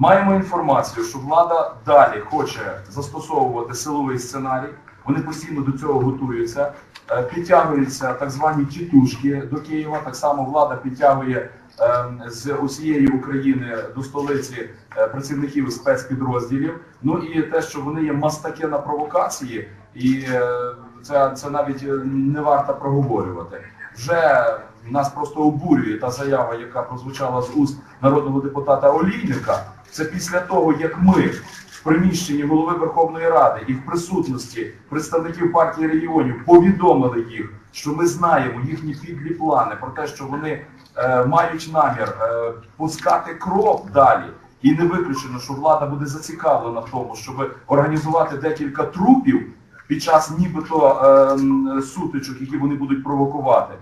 Маємо інформацію, що влада далі хоче застосовувати силовий сценарій. Вони постійно до цього готуються. Е, Підтягуються так звані тітушки до Києва. Так само влада підтягує ем, з усієї України до столиці е, працівників спецпідрозділів. Ну і те, що вони є мастаки на провокації, і е, це, це навіть не варто проговорювати. Вже нас просто обурює та заява, яка прозвучала з уст народного депутата Олійника. Це після того, як ми в приміщенні голови Верховної Ради і в присутності представників партії регіонів повідомили їх, що ми знаємо їхні підлі плани про те, що вони е, мають намір е, пускати кров далі. І не виключено, що влада буде зацікавлена в тому, щоб організувати декілька трупів під час нібито ем, сутичок, які вони будуть провокувати,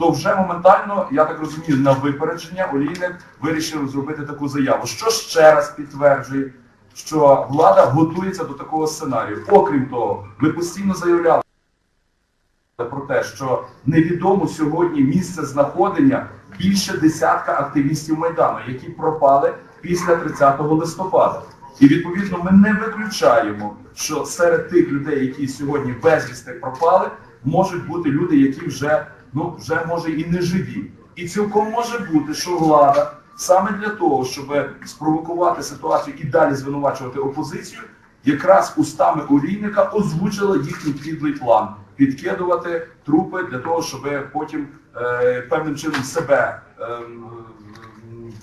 то вже моментально, я так розумію, на випередження Олійник вирішив зробити таку заяву, що ще раз підтверджує, що влада готується до такого сценарію. Окрім того, ми постійно заявляли про те, що невідомо сьогодні місце знаходення більше десятка активістів Майдану, які пропали після 30 листопада. І відповідно ми не виключаємо, що серед тих людей, які сьогодні безвісти пропали, можуть бути люди, які вже ну вже може і не живі. І цілком може бути, що влада саме для того, щоб спровокувати ситуацію і далі звинувачувати опозицію, якраз устами олійника озвучила їхній підлий план підкидувати трупи для того, щоб потім е, певним чином себе ем,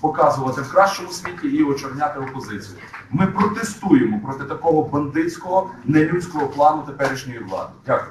показувати в кращому світі і очорняти опозицію. Ми протестуємо проти такого бандитського нелюдського плану теперішньої влади. Дякую.